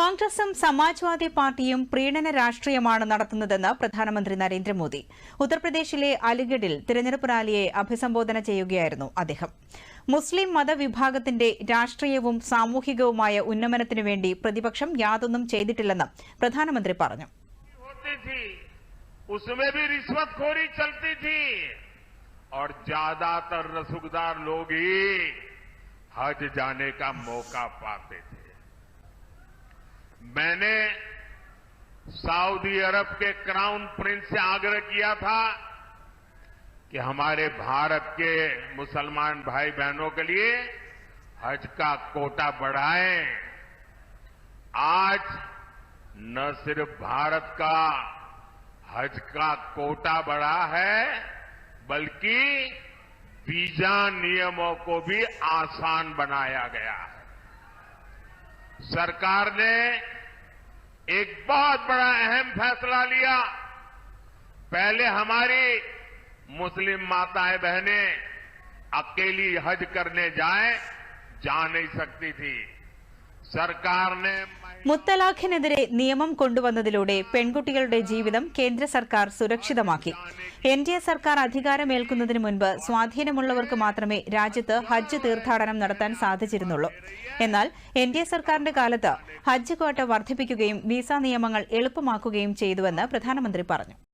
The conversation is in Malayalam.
കോൺഗ്രസും സമാജ്വാദി പാർട്ടിയും പ്രീണന രാഷ്ട്രീയമാണ് നടത്തുന്നതെന്ന് പ്രധാനമന്ത്രി നരേന്ദ്രമോദി ഉത്തർപ്രദേശിലെ അലിഗഡിൽ തിരഞ്ഞെടുപ്പ് റാലിയെ അഭിസംബോധന ചെയ്യുകയായിരുന്നു അദ്ദേഹം മുസ്ലിം മതവിഭാഗത്തിന്റെ രാഷ്ട്രീയവും സാമൂഹികവുമായ ഉന്നമനത്തിനു വേണ്ടി പ്രതിപക്ഷം യാതൊന്നും ചെയ്തിട്ടില്ലെന്നും പ്രധാനമന്ത്രി പറഞ്ഞു होती थी उसमें भी रिश्वतखोरी चलती थी और ज्यादातर रसूखदार लोग ही हज जाने का मौका पाते थे मैंने सऊदी अरब के क्राउन प्रिंस से आग्रह किया था कि हमारे भारत के मुसलमान भाई बहनों के लिए हज का कोटा बढ़ाएँ। आज न सिर्फ़ भारत का हज का कोटा बढ़ा है, बल्कि वीज़ा नियमों को भी आसान बनाया गया है। सरकार ने एक बहुत बड़ा अहम फैसला लिया। पहले हमारी मुस्लिम माताएँ बहनें अकेली हज करने जाए, जा नहीं सकती थी। सरकार ने മുത്തലാഖിനെതിരെ നിയമം കൊണ്ടുവന്നതിലൂടെ പെൺകുട്ടികളുടെ ജീവിതം കേന്ദ്ര സർക്കാർ സുരക്ഷിതമാക്കി. എൻ ഡി എ സർക്കാർ അധികാരമേൽക്കുന്നതിന് മുൻപ് സ്വാധീനമുള്ളവർക്ക് മാത്രമേ രാജ്യത്ത് ഹജ്ജ് തീർത്ഥാടനം നടത്താൻ സാധിച്ചിരുന്നുള്ളൂ. എന്നാൽ എൻ ഡി എ സർക്കാരിന്റെ കാലത്ത് ഹജ്ജ് ക്വാട്ട വർദ്ധിപ്പിക്കുകയും വിസ നിയമങ്ങൾ എളുപ്പമാക്കുകയും ചെയ്തുവെന്ന് പ്രധാനമന്ത്രി പറഞ്ഞു.